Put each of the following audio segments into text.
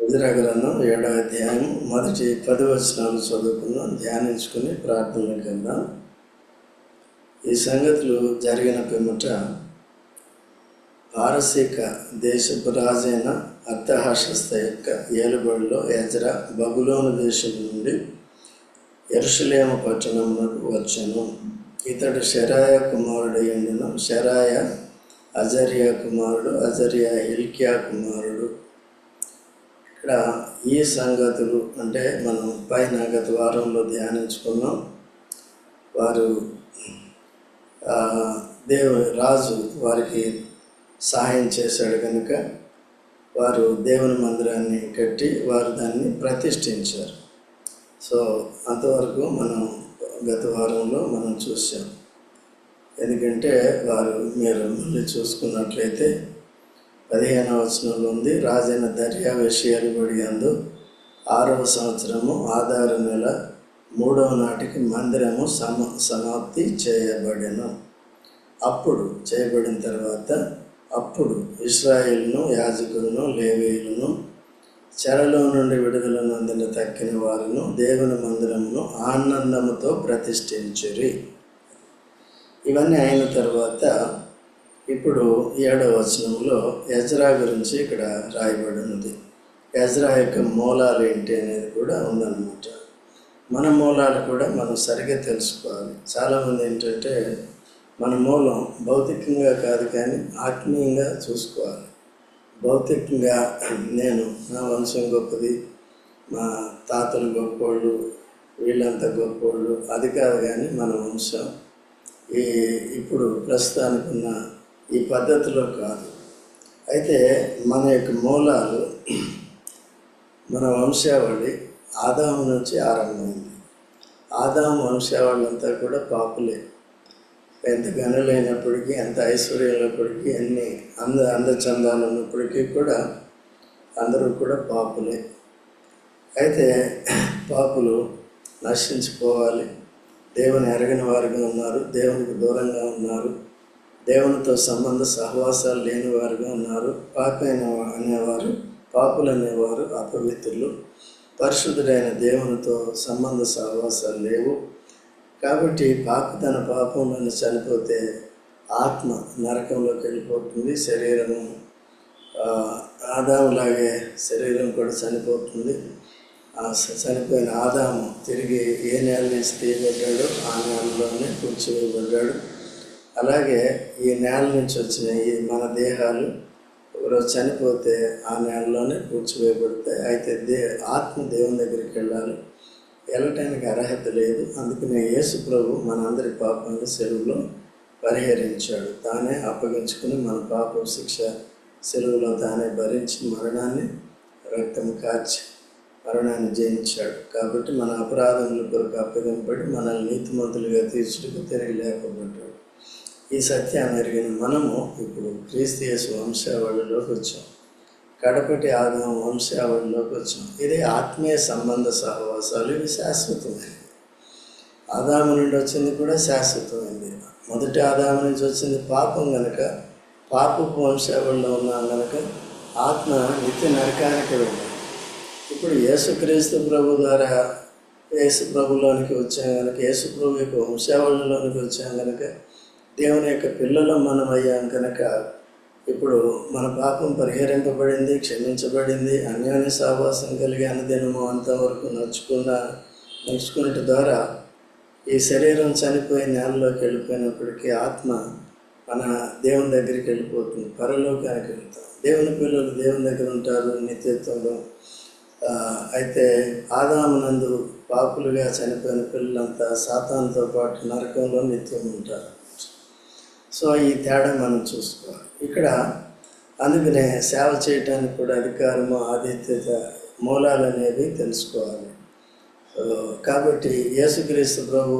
ఎదురా గ్రంథం ఏడో అధ్యాయం మొదటి పది వచనాలు చదువుకుందాం ధ్యానించుకుని ప్రార్థనలకు వెళ్దాం ఈ సంగతులు జరిగిన పిమ్మట పారసీక దేశపు రాజైన అర్థహర్షస్థ యొక్క ఏలుబడిలో ఎజరా బబులోను దేశం నుండి ఎరుషులేమ పట్టణమునకు వచ్చాను. ఇతడు శరాయ కుమారుడు ఎండును శరాయ అజరియా కుమారుడు అజరియా హిల్కియా కుమారుడు. ఇక్కడ ఈ సంగతులు అంటే మనం పైన గత వారంలో ధ్యానించుకున్నాం. వారు దేవు రాజు వారికి సహాయం చేశాడు కనుక వారు దేవుని మందిరాన్ని కట్టి వారు దాన్ని ప్రతిష్ఠించారు. సో అంతవరకు మనం గత వారంలో మనం చూసాం ఎందుకంటే వారు మీరు మళ్ళీ చూసుకున్నట్లయితే పదిహేనవ వచనంలో ఉంది రాజైన దర్యా విషయాలుబడి అందు ఆరవ సంవత్సరము ఆధార నెల మూడవ నాటికి మందిరము సమ సమాప్తి చేయబడెను. అప్పుడు చేయబడిన తర్వాత అప్పుడు ఇస్రాయిల్ను యాజకులను లేవేయులను చెరలో నుండి విడుదల నందిన తక్కిన వారును దేవుని మందిరమును ఆనందముతో ప్రతిష్ఠించిరి. ఇవన్నీ అయిన తర్వాత ఇప్పుడు ఏడవ వచనంలో ఎజ్రా గురించి ఇక్కడ రాయబడి ఉంది ఎజ్రా యొక్క మూలాలు ఏంటి అనేది కూడా ఉందన్నమాట. మన మూలాలు కూడా మనం సరిగ్గా తెలుసుకోవాలి. చాలామంది ఏంటంటే మన మూలం భౌతికంగా కాదు కానీ ఆత్మీయంగా చూసుకోవాలి. భౌతికంగా నేను నా వంశం గొప్పది మా తాతలు గొప్పోళ్ళు వీళ్ళంతా గొప్పోళ్ళు అది కాదు కానీ మన వంశం. ఈ ఇప్పుడు ప్రస్తుతానికి ఉన్న ఈ పద్ధతిలో కాదు. అయితే మన యొక్క మూలాలు మన వంశావళి ఆదాము నుంచి ఆరంభమైంది. ఆదాము వంశావళి కూడా పాపులే. ఎంత గనులైనప్పటికీ ఎంత ఐశ్వర్యమైనప్పటికీ అన్ని అంద అందచందాలు ఉన్నప్పటికీ కూడా అందరూ కూడా పాపులే. అయితే పాపులు నశించిపోవాలి. దేవుని ఎరగని వారుగా ఉన్నారు. దేవునికి దూరంగా ఉన్నారు. దేవునితో సంబంధ సహవాసాలు లేని వారుగా ఉన్నారు. పాపైన అనేవారు పాపులు అనేవారు అపవిత్రులు. పరిశుద్ధుడైన దేవునితో సంబంధ సహవాసాలు లేవు. కాబట్టి పాప తన పాపంలో చనిపోతే ఆత్మ నరకంలోకి వెళ్ళిపోతుంది. శరీరము ఆదాములాగే శరీరం కూడా చనిపోతుంది. ఆ చనిపోయిన ఆదాము తిరిగి ఏ నేల నుంచి తీయబడ్డాడో ఆ నేలలోనే కూర్చోబడ్డాడు. అలాగే ఈ నేల నుంచి వచ్చిన ఈ మన దేహాలు ఒకరోజు చనిపోతే ఆ నేలలోనే కూర్చోబెడతాయి అయితే దే ఆత్మ దేవుని దగ్గరికి వెళ్ళాలి. వెళ్ళటానికి అర్హత లేదు. అందుకనే యేసు ప్రభు మనందరి పాపాన్ని సెలవులో పరిహరించాడు. తానే అప్పగించుకుని మన పాప శిక్ష సెలవులో తానే భరించి మరణాన్ని రక్తం కార్చి మరణాన్ని జయించాడు. కాబట్టి మన అపరాధముల కొరకు అప్పగింపబడి మనల్ని నీతిమంతులుగా తీర్చుటకు తిరిగి లేకపోతాడు ఈ సత్యాన్ని ఎరిగిన మనము ఇప్పుడు క్రీస్తు వంశావళిలోకి వచ్చాం. కడపటి ఆదాం వంశావళిలోకి వచ్చాం. ఇది ఆత్మీయ సంబంధ సహవాసాలు ఇవి శాశ్వతమైనవి. ఆదాము నుండి వచ్చింది కూడా శాశ్వతమైంది మొదటి ఆదాము నుంచి వచ్చింది పాపం కనుక పాపపు వంశావళిలో ఉన్నాం కనుక ఆత్మ నిత్య నరకానికి వెళ్ళాం. ఇప్పుడు యేసుక్రీస్తు ప్రభు ద్వారా యేసు ప్రభులోనికి వచ్చాం కనుక యేసు ప్రభు యొక్క వంశావళిలోనికి వచ్చాం కనుక దేవుని యొక్క పిల్లలు మనం అయ్యాం కనుక ఇప్పుడు మన పాపం పరిహరింపబడింది క్షమించబడింది అన్యోన్య సావాసం కలిగి అనుదినము అంతవరకు నడుచుకున్న నడుచుకున్నట్టు ద్వారా ఈ శరీరం చనిపోయి నేలలోకి వెళ్ళిపోయినప్పటికీ ఆత్మ మన దేవుని దగ్గరికి వెళ్ళిపోతుంది పరలోకానికి వెళ్తాం. దేవుని పిల్లలు దేవుని దగ్గర ఉంటారు నిత్యత్వంలో. అయితే ఆదామునందు పాపులుగా చనిపోయిన పిల్లలంతా సాతాన్తో పాటు నరకంలో నిత్యం ఉంటారు. సో ఈ తేడా మనం చూసుకోవాలి. ఇక్కడ అందుకనే సేవ చేయటానికి కూడా అధికారము ఆదిత్యత మూలాలు అనేవి తెలుసుకోవాలి. కాబట్టి యేసుక్రీస్తు ప్రభు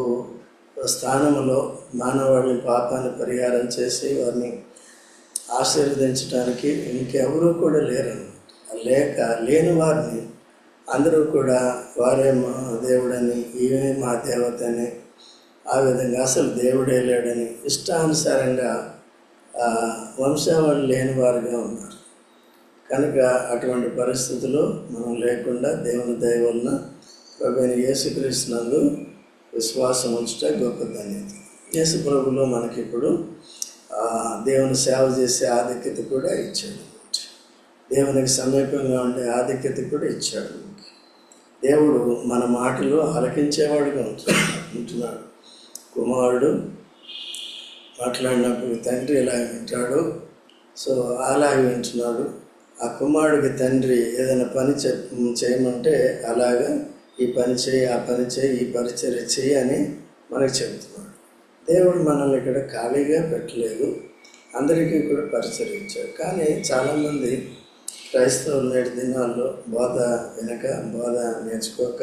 స్థానంలో మానవాళి పాపాన్ని పరిహారం చేసి వారిని ఆశీర్వదించడానికి ఇంకెవరూ కూడా లేరు లేక లేని వారిని అందరూ కూడా వారే మా దేవుడని ఈమె మా దేవత అని ఆ విధంగా అసలు దేవుడే లేడని ఇష్టానుసారంగా వంశావళి లేని వారుగా ఉన్నారు. కనుక అటువంటి పరిస్థితులు మనం లేకుండా దేవుని దయ వలన ప్రభుని యేసుక్రీస్తునందు విశ్వాసం ఉంచుట గొప్ప ధన్యత. యేసు ప్రభులో మనకిప్పుడు దేవుని సేవ చేసే ఆధిక్యత కూడా ఇచ్చాడు. దేవునికి సమీపంగా ఉండే ఆధిక్యత కూడా ఇచ్చాడు. దేవుడు మన మాటలు ఆలకించేవాడుగా ఉంటున్నాడు ఉంటున్నాడు. కుమారుడు. మాట్లాడినప్పుడు తండ్రి ఇలా వింటాడు. సో అలాగే వింటున్నాడు. ఆ కుమారుడికి తండ్రి ఏదైనా పని చెప్ చేయమంటే అలాగా ఈ పని చేయి ఆ పని చేయి ఈ పరిచర్య చేయి అని మనకు చెబుతున్నాడు. దేవుడు మనల్ని ఇక్కడ ఖాళీగా పెట్టలేదు. అందరికీ కూడా పరిచయం కానీ చాలామంది క్రైస్తవులు నేటి దినాల్లో బోధ వినక బోధ నేర్చుకోక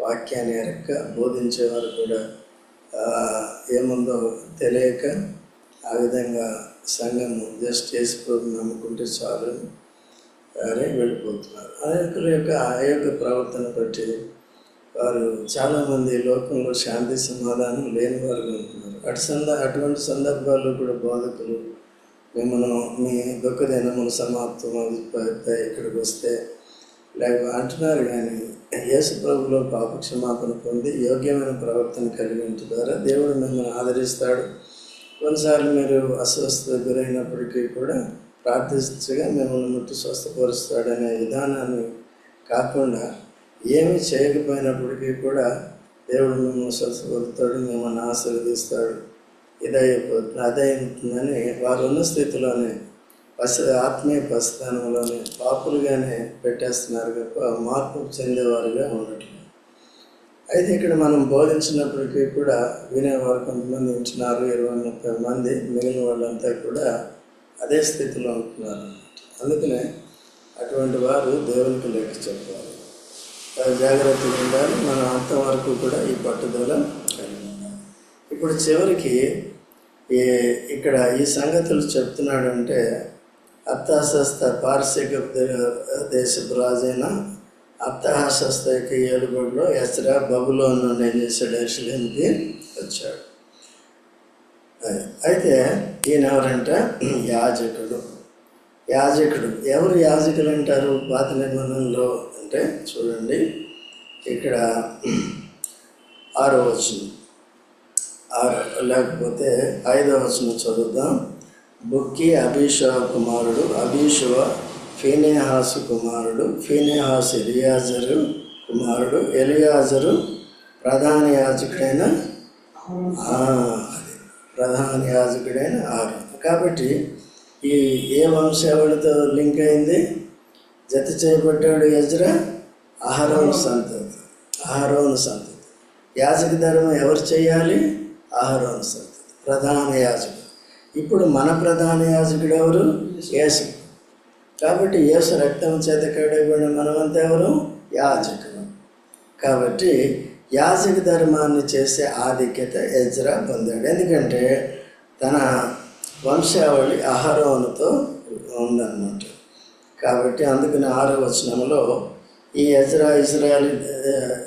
వాక్యాన్ని ఎరక్క బోధించేవారు కూడా ఏముందో తెలియక ఆ విధంగా సంఘము జస్ట్ వేసుకోవడం నమ్ముకుంటే చాలు అని వెళ్ళిపోతున్నారు. అనేకుల యొక్క ఆ యొక్క ప్రవర్తన బట్టి వారు చాలామంది లోకంలో శాంతి సమాధానం లేని వారు ఉంటున్నారు అటు సంద అటువంటి సందర్భాల్లో కూడా బోధకులు మిమ్మల్ని మీ దుఃఖదినములు సమాప్తం అవుతాయి ఇక్కడికి వస్తే లేక అంటున్నారు కానీ యేసు ప్రభులో పాప పొంది యోగ్యమైన ప్రవర్తన కలిగి ఉంటు ద్వారా దేవుడు మిమ్మల్ని ఆదరిస్తాడు. కొన్నిసార్లు మీరు అస్వస్థత గురైనప్పటికీ కూడా ప్రార్థించగా మిమ్మల్ని ముట్టి స్వస్థపరుస్తాడనే విధానాన్ని కాకుండా ఏమి చేయకపోయినప్పటికీ కూడా దేవుడు మిమ్మల్ని స్వస్థపరుతాడు మిమ్మల్ని ఆశీర్వదిస్తాడు. ఇదైపోతుంది అదైతుందని వారు ఉన్న స్థితిలోనే పసి ఆత్మీయ పసితనంలోనే పాపులుగానే పెట్టేస్తున్నారు తప్ప మార్పు చెందేవారుగా ఉండట్లేదు అయితే ఇక్కడ మనం బోధించినప్పటికీ కూడా వినేవారు కొంతమంది ఉంటున్నారు ఇరవై ముప్పై మంది మిగిలిన వాళ్ళంతా కూడా అదే స్థితిలో ఉంటున్నారు అందుకనే అటువంటి వారు దేవునికి లెక్క చెప్పాలి. జాగ్రత్తగా ఉండాలి. మనం అంతవరకు కూడా ఈ పట్టుదల కలిగి ఉండాలి. ఇప్పుడు చివరికి ఈ ఇక్కడ ఈ సంగతులు చెప్తున్నాడంటే అత్తాశస్త పార్శిక దేశపు రాజైన అత్తహాశస్త యొక్క ఏలుబడిలో ఎస్రా బబులోను నుండి ఏం చేశాడు? ఎరుషలేంకి వచ్చాడు. అయితే ఈయన ఎవరంటే యాజకుడు. యాజకుడు. ఎవరు యాజకులు అంటారు? పాత నిబంధనలో అంటే చూడండి. ఇక్కడ ఆరో వచనం. ఆరు లేకపోతే ఐదో వచనం చదువుదాం. బుక్కి అభిషవ కుమారుడు అభిషవ ఫీనేహాసు కుమారుడు ఫీనేహాసు ఎలియాజరు కుమారుడు ఎలియాజరు ప్రధాన యాజకుడైన ప్రధాన యాజకుడైన ఆరు. కాబట్టి ఈ ఏ వంశావళితో లింక్ అయింది? జత చేయబడ్డాడు యజ్రా ఆహారం సంతతి. ఆహారం సంతతి. యాజక ధర్మం ఎవరు చేయాలి? ఆహారం సంతతి. ప్రధాన యాజకుడు. ఇప్పుడు మన ప్రధాన యాజకుడు ఎవరు? యేసు. కాబట్టి యేసు రక్తం చేత కడబడిన మనమంతా ఎవరు? యాజకుడు కాబట్టి యాజక ధర్మాన్ని చేసే ఆధిక్యత ఎజ్రా పొందాడు. ఎందుకంటే తన వంశావళి అహరోనుతో ఉందన్నమాట. కాబట్టి అందుకని ఆరో వచనంలో ఈ ఎజ్రా ఇజ్రాయల్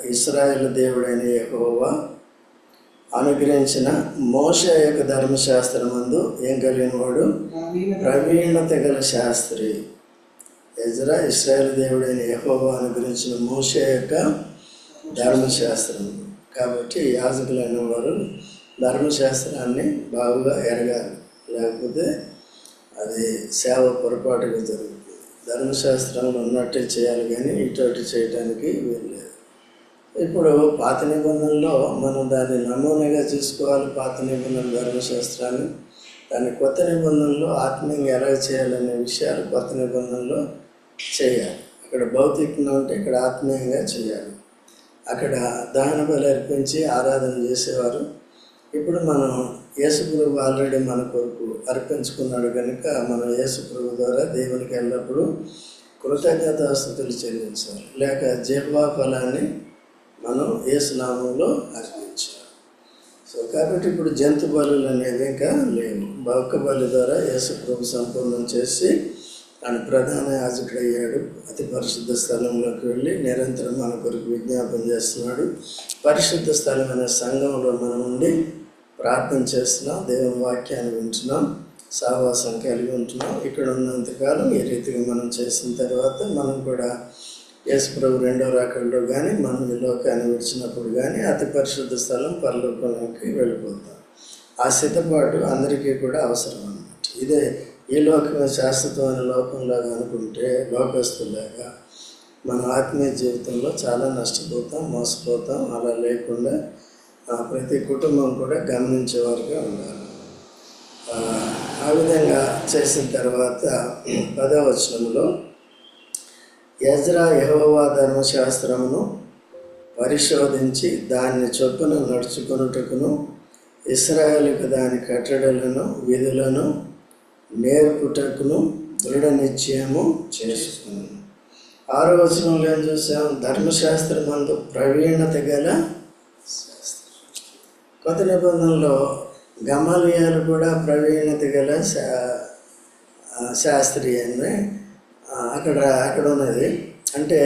ఇస్రాయల్ దేవుడైన యహోవా అనుగ్రహించిన మోష యొక్క ధర్మశాస్త్రమందు ఏం కలిగిన వాడు ప్రవీణత గల శాస్త్రి. ఎజ్రా ఇస్రాయల్ దేవుడైన యెహోవా అనుగ్రహించిన మోష యొక్క ధర్మశాస్త్రం. కాబట్టి యాజకులైన వారు ధర్మశాస్త్రాన్ని బాగుగా ఎరగాలి. లేకపోతే అది సేవ పొరపాటుగా జరుగుతుంది. ధర్మశాస్త్రంలో ఉన్నట్టే చేయాలి కానీ ఇటువంటి చేయడానికి వీల్లేదు. ఇప్పుడు పాత నిబంధనలో మనం దాన్ని నమూనాగా చూసుకోవాలి. పాత నిబంధన ధర్మశాస్త్రాన్ని. దాన్ని కొత్త నిబంధనలో ఆత్మీయంగా ఎలా చేయాలనే విషయాలు కొత్త నిబంధనలో చేయాలి. అక్కడ భౌతికంగా ఉంటే ఇక్కడ ఆత్మీయంగా చేయాలి. అక్కడ దహన బలి అర్పించి ఆరాధన చేసేవారు. ఇప్పుడు మనం యేసుప్రభు ఆల్రెడీ మన కొరకు అర్పించుకున్నాడు కనుక మనం యేసుప్రభు ద్వారా దేవునికి ఎల్లప్పుడూ కృతజ్ఞతాస్థుతులు చెల్లించాలి. లేక జీవా మనం ఏ స్నామంలో అర్పించాలి సో కాబట్టి ఇప్పుడు జంతు బలులు అనేవి ఇంకా లేవు. బౌక్క బలి ద్వారా యేసు ప్రభు సంపూర్ణం చేసి ఆయన ప్రధాన యాజకుడయ్యాడు. అతి పరిశుద్ధ స్థలంలోకి వెళ్ళి నిరంతరం మన కొరకు విజ్ఞాపన చేస్తున్నాడు. పరిశుద్ధ స్థలమైన సంఘంలో మనం ఉండి ప్రార్థన చేస్తున్నాం. దేవుని వాక్యాన్ని వింటున్నాం. సహవాసం కలిగి ఉంటున్నాం. ఇక్కడ ఉన్నంతకాలం ఈ రీతిగా మనం చేసిన తర్వాత మనం కూడా యేసుప్రభు రెండో రాకల్లో కానీ మనం ఈ లోకాన్ని విడిచినప్పుడు కానీ అతి పరిశుద్ధ స్థలం పరలోకంలోకి వెళ్ళిపోతాం. ఆ సిద్ధపాటు అందరికీ కూడా అవసరం అన్నమాట ఇదే ఈ లోకం శాశ్వతమైన లోకంలాగా అనుకుంటే లోకస్తులాగా మన ఆత్మీయ జీవితంలో చాలా నష్టపోతాం మోసపోతాం అలా లేకుండా ప్రతి కుటుంబం కూడా గమనించేవారుగా ఉండాలి. ఆ, విధంగా చేసిన తర్వాత పదవచనంలో వచనంలో యజ్రా యహోవా ధర్మశాస్త్రమును పరిశోధించి దాన్ని చొప్పున నడుచుకొనుటకును ఇస్రాయేలుకు దాని కట్టడలను విధులను నేర్పుటకును దృఢ నిశ్చయము చేసుకున్నాను ఆరో వచనంలో ఏం చూసాం? ధర్మశాస్త్రం అందు ప్రవీణత గల కొత్త నిబంధనలో గమలియాలు కూడా ప్రవీణత గల శా శాస్త్రీయమే. అక్కడ అక్కడ ఉన్నది. అంటే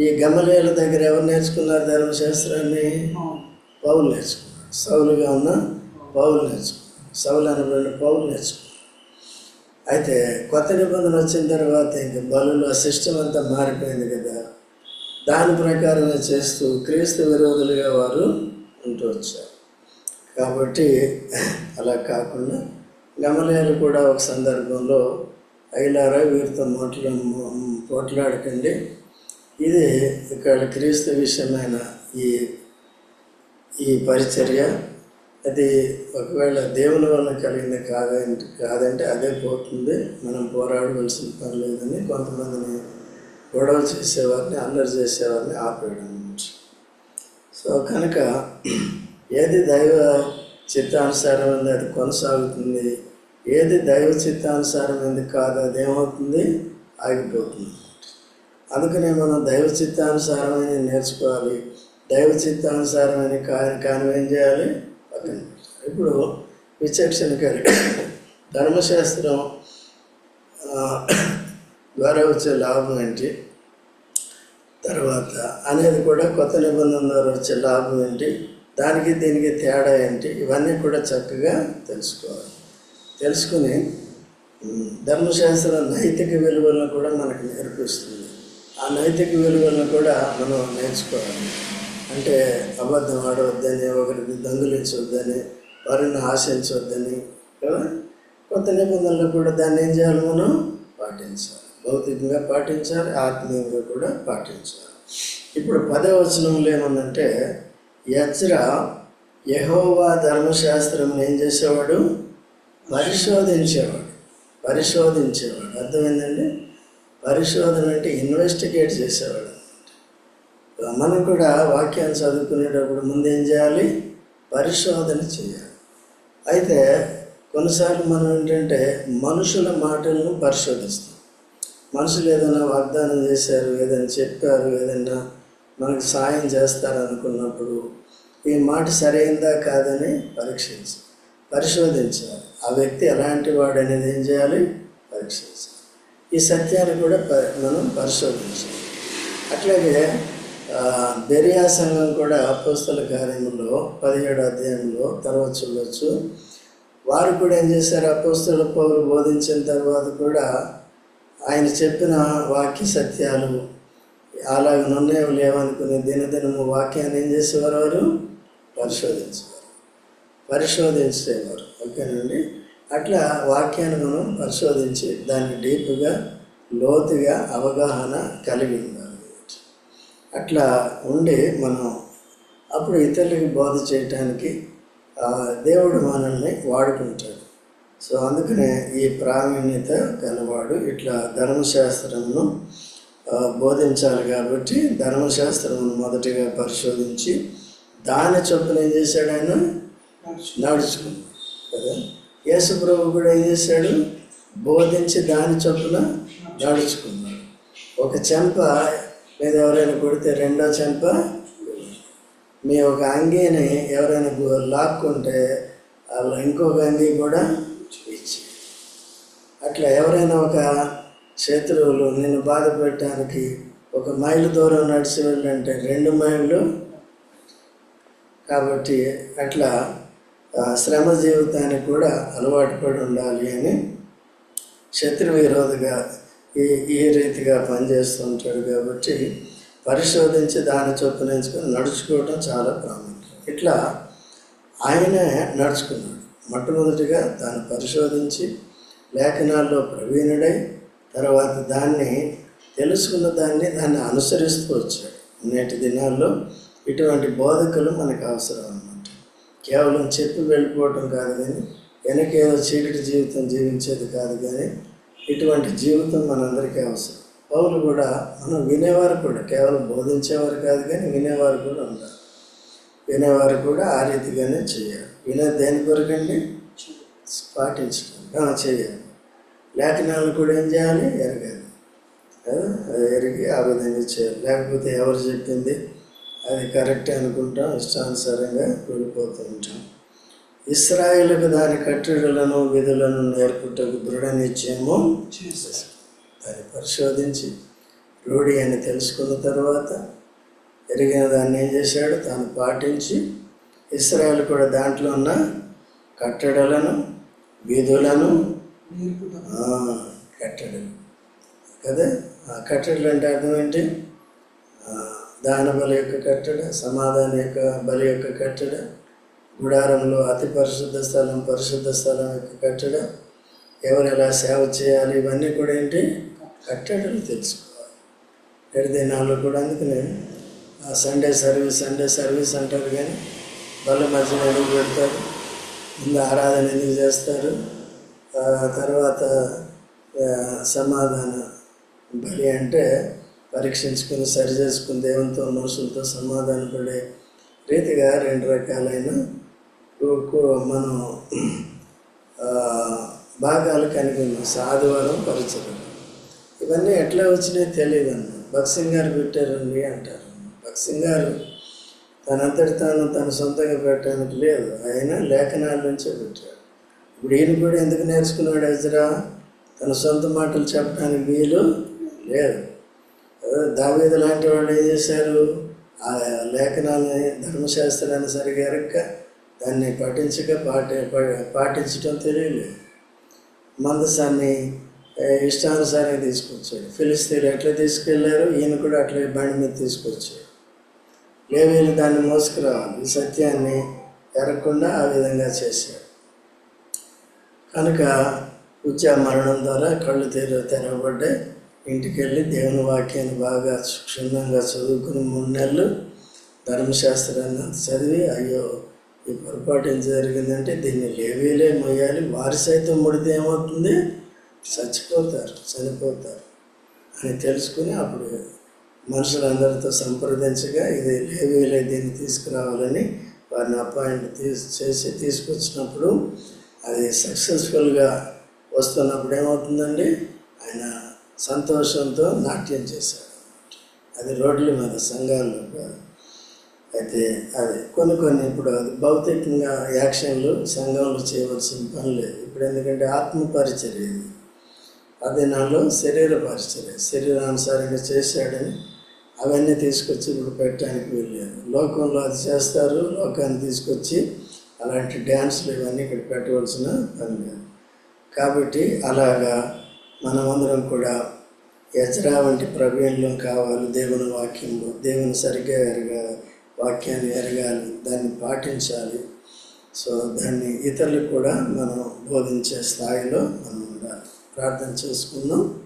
ఈ గమలియాల దగ్గర ఎవరు నేర్చుకున్నారు ధర్మశాస్త్రాన్ని పౌలు నేర్చుకున్నాడు సౌలుగా ఉన్న పౌలు నేర్చుకున్నాడు సౌలు అనబడిన పౌలు నేర్చుకున్నాడు అయితే కొత్త నిబంధన వచ్చిన తర్వాత ఇంక బలులో సిస్టమ్ అంతా మారిపోయింది కదా. దాని ప్రకారమే చేస్తూ క్రీస్తు విరోధులుగా వారు ఉంటూ వచ్చారు. కాబట్టి అలా కాకుండా గమలేలు కూడా ఒక సందర్భంలో అయిలారా వీరితో మాట్లా పోట్లాడకండి ఇది ఇక్కడ క్రీస్తు విషయమైన ఈ ఈ పరిచర్య. అది ఒకవేళ దేవుని వల్ల కలిగింది కాదంటే కాదంటే అదే పోతుంది. మనం పోరాడవలసిన పని లేదని కొంతమందిని గొడవ చేసేవారిని అల్లరి చేసేవారిని ఆపేయడం సో కనుక ఏది దైవ చిత్తానుసారం అది కొనసాగుతుంది ఏది దైవ చిత్తానుసారమైంది కాదు అది ఏమవుతుంది? ఆగిపోతుంది. అందుకనే మనం దైవ చిత్తానుసారమైన నేర్చుకోవాలి. దైవ చిత్తానుసారమైన కాని కాని ఏం చేయాలి? పక్కన ఇప్పుడు విచక్షణ కలిగి ధర్మశాస్త్రం ద్వారా వచ్చే లాభం ఏంటి? తర్వాత అనేది కూడా కొత్త నిబంధన ద్వారా వచ్చే లాభం ఏంటి? దానికి దీనికి తేడా ఏంటి? ఇవన్నీ కూడా చక్కగా తెలుసుకోవాలి. తెలుసుకుని ధర్మశాస్త్రం నైతిక విలువలను కూడా మనకు నేర్పిస్తుంది. ఆ నైతిక విలువలను కూడా మనం నేర్చుకోవాలి. అంటే అబద్ధం ఆడవద్దని ఒకరికి దొంగిలించవద్దని వారిని ఆశించవద్దని కదా? కొత్త నిబంధనలు కూడా దాన్ని ఏం చేయాలి మనం? పాటించాలి. భౌతికంగా పాటించాలి ఆత్మీయంగా కూడా పాటించాలి. ఇప్పుడు పదవ వచనంలో ఏముందంటే యజ్ర యహోవా ధర్మశాస్త్రం ఏం చేసేవాడు? పరిశోధించేవాడు. పరిశోధించేవాడు. అర్థమైందండి? పరిశోధన అంటే ఇన్వెస్టిగేట్ చేసేవాడు మనం కూడా వాక్యాన్ని చదువుకునేటప్పుడు ముందు ఏం చేయాలి? పరిశోధన చేయాలి. అయితే కొన్నిసార్లు మనం ఏంటంటే మనుషుల మాటలను పరిశోధిస్తాం. మనుషులు ఏదైనా వాగ్దానం చేశారు ఏదైనా చెప్పారు ఏదైనా మనకు సాయం చేస్తారు అనుకున్నప్పుడు ఈ మాట సరైందా కాదని పరీక్షించాలి. పరిశోధించాలి. ఆ వ్యక్తి ఎలాంటి వాడు అనేది ఏం చేయాలి? పరీక్షించాలి. ఈ సత్యాన్ని కూడా మనం పరిశోధించాలి. అట్లాగే బెరియా సంఘం కూడా అపోస్తల కార్యంలో పదిహేడు అధ్యాయంలో తర్వాత చూడవచ్చు వారు కూడా ఏం చేశారు? అపోస్తల పౌరులు బోధించిన తర్వాత కూడా ఆయన చెప్పిన వాక్య సత్యాలు అలాగ నిర్ణయం లేవనుకుని దినదినము వాక్యాన్ని ఏం చేసేవారు వారు? పరిశోధించేవారు. పరిశోధించేవారు. ఓకేనండి. అట్లా వాక్యాన్ని మనం పరిశోధించి దాన్ని డీప్గా లోతుగా అవగాహన కలిగి ఉండాలి. అట్లా ఉండి మనం అప్పుడు ఇతరులకి బోధ చేయటానికి దేవుడు మనల్ని వాడుకుంటాడు. సో అందుకనే ఈ ప్రావీణ్యత గలవాడు ఇట్లా ధర్మశాస్త్రమును ఆ, బోధించాలి కాబట్టి ధర్మశాస్త్రమును మొదటిగా పరిశోధించి దాని చొప్పున ఏం చేశాడు ఆయన? నడుచుకున్నాడు కదా? యేసు ప్రభు కూడా ఏం చేశాడు? బోధించి దాని చొప్పున నడుచుకున్నాడు. ఒక చెంప మీద ఎవరైనా కొడితే రెండో చెంప మీ ఒక అంగీని ఎవరైనా లాక్కుంటే వాళ్ళు ఇంకొక అంగీ కూడా ఇచ్చి అట్లా ఎవరైనా ఒక శత్రువులు నిన్ను బాధ పెట్టడానికి ఒక మైలు దూరం నడిచి వెళ్ళంటే రెండు మైళ్ళు. కాబట్టి అట్లా శ్రమ జీవితానికి కూడా అలవాటు పడి ఉండాలి అని శత్రు విరోధిగా ఈ ఈ రీతిగా పనిచేస్తుంటాడు కాబట్టి పరిశోధించి దాని చొప్పున ఎంచుకొని నడుచుకోవడం చాలా ప్రాముఖ్యం. ఇట్లా ఆయనే నడుచుకున్నాడు. మొట్టమొదటిగా దాన్ని పరిశోధించి లేఖనాల్లో ప్రవీణుడై తర్వాత దాన్ని తెలుసుకున్న దాన్ని దాన్ని అనుసరిస్తూ వచ్చాడు. నేటి దినాల్లో ఇటువంటి బోధకులు మనకు అవసరం కేవలం చెప్పి వెళ్ళిపోవటం కాదు కానీ వెనకేదో చీకటి జీవితం జీవించేది కాదు కానీ ఇటువంటి జీవితం మనందరికీ అవసరం. పౌరులు కూడా మనం వినేవారు కూడా కేవలం బోధించేవారు కాదు కానీ వినేవారు కూడా ఉంటారు వినేవారు కూడా ఆ రీతిగానే చేయాలి. వినే దేని కొరకండి? పాటించడం చేయాలి. లేఖనాలు కూడా ఏం చేయాలి? ఎరగాలి. ఎరిగి ఆ విధంగా చేయాలి. లేకపోతే ఎవరు చెప్పింది? అది కరెక్ట్ అనుకుంటాం ఇష్టానుసారంగా వెళ్ళిపోతూ ఉంటాం. ఇస్రాయేల్కు దాని కట్టడలను విధులను నేర్పుటకు దృఢ నిశ్చయము దాన్ని పరిశోధించి రూఢి అని తెలుసుకున్న తర్వాత ఎరిగిన దాన్ని ఏం చేశాడు? తాను పాటించి ఇస్రాయల్ కూడా దాంట్లో ఉన్న కట్టడలను విధులను కట్టడలు. కదా? ఆ కట్టడలు అంటే అర్థం ఏంటి? దాన బలి యొక్క కట్టడ సమాధాన యొక్క బలి యొక్క కట్టడ గుడారంలో అతి పరిశుద్ధ స్థలం పరిశుద్ధ స్థలం యొక్క కట్టడ ఎవరు ఎలా సేవ చేయాలి ఇవన్నీ కూడా ఏంటి? కట్టడలు తెలుసుకోవాలి. ఏడు దినాల్లో కూడా అందుకనే ఆ సండే సర్వీస్ సండే సర్వీస్ అంటారు కానీ వాళ్ళ మధ్యన ఎందుకు పెడతారు? ముందు ఆరాధన ఎందుకు చేస్తారు? ఆ తర్వాత సమాధాన బలి అంటే పరీక్షించుకుని సరి చేసుకుని దేవునితో మనుషులతో సమాధానపడే రీతిగా రెండు రకాలైన మనం భాగాలు కలిగి ఉన్నాం. సాధువారం పరిచయం. ఇవన్నీ ఎట్లా వచ్చినాయో తెలియదు అన్న భక్సింగ్ గారు పెట్టారండి అంటారు. భక్సింగ్ గారు తనంతటి తాను తన సొంతంగా పెట్టడానికి లేదు. ఆయన లేఖనాల నుంచే పెట్టాడు ఇప్పుడు ఈయన కూడా ఎందుకు నేర్చుకున్నాడు ఎజ్రా? తన సొంత మాటలు చెప్పడానికి వీలు లేదు. దావేది లాంటి వాళ్ళు ఏం చేశారు? ఆ లేఖనాలని ధర్మశాస్త్రాన్ని సరిగా ఎరక్క దాన్ని పఠించక పాటి ప- పాటించడం తెలియలేదు. మందసాన్ని ఇష్టానుసారంగా తీసుకొచ్చాడు. ఫిలిస్తీన్లు ఎట్లా తీసుకెళ్ళారు? ఈయన కూడా అట్లా బండి మీద తీసుకొచ్చాడు. లేవీలు దాన్ని మోసుకురావాలి. ఈ సత్యాన్ని ఎరగకుండా ఆ విధంగా చేశాడు. కనుక ఉచ్చ మరణం ద్వారా కళ్ళు తెర తెరవబడ్డాయి. ఇంటికి వెళ్ళి దేవుని వాక్యాన్ని బాగా క్షుణ్ణంగా చదువుకుని మూడు నెలలు ధర్మశాస్త్రాన్ని అంత చదివి అయ్యో ఈ పొరపాటు ఏం జరిగిందంటే దీన్ని లేవీలే మొయ్యాలి వారి సైతం ముడితే ఏమవుతుంది? చచ్చిపోతారు చనిపోతారు అని తెలుసుకుని అప్పుడు మనుషులందరితో సంప్రదించగా ఇది లేవీలే దీన్ని తీసుకురావాలని వారిని అపాయింట్ తీసి చేసి తీసుకొచ్చినప్పుడు అది సక్సెస్ఫుల్గా వస్తున్నప్పుడు ఏమవుతుందండి? ఆయన సంతోషంతో నాట్యం చేశాడు. అది రోడ్ల మీద సంఘాల్లో అయితే అది కొన్ని కొన్ని ఇప్పుడు అది భౌతికంగా యాక్షన్లు సంఘంలో చేయవలసిన పని లేదు. ఇప్పుడు ఎందుకంటే ఆత్మపరిచర్య ఇది. అదే నాలో శరీర పరిచర్య శరీరానుసారంగా చేశాడని అవన్నీ తీసుకొచ్చి ఇప్పుడు పెట్టడానికి వీల్లేదు. లోకంలో అది చేస్తారు లోకాన్ని తీసుకొచ్చి అలాంటి డ్యాన్స్లు ఇవన్నీ ఇక్కడ పెట్టవలసిన పని లేదు. కాబట్టి అలాగా మనమందరం కూడా యజ్రా వంటి ప్రవీణులం కావాలి దేవుని వాక్యంలో దేవుని సరిగ్గా ఎరగా వాక్యాన్ని ఎరగాలి దాన్ని పాటించాలి. సో దాన్ని ఇతరులకు కూడా మనం బోధించే స్థాయిలో మనం ఉండాలి. ప్రార్థన చేసుకుందాం.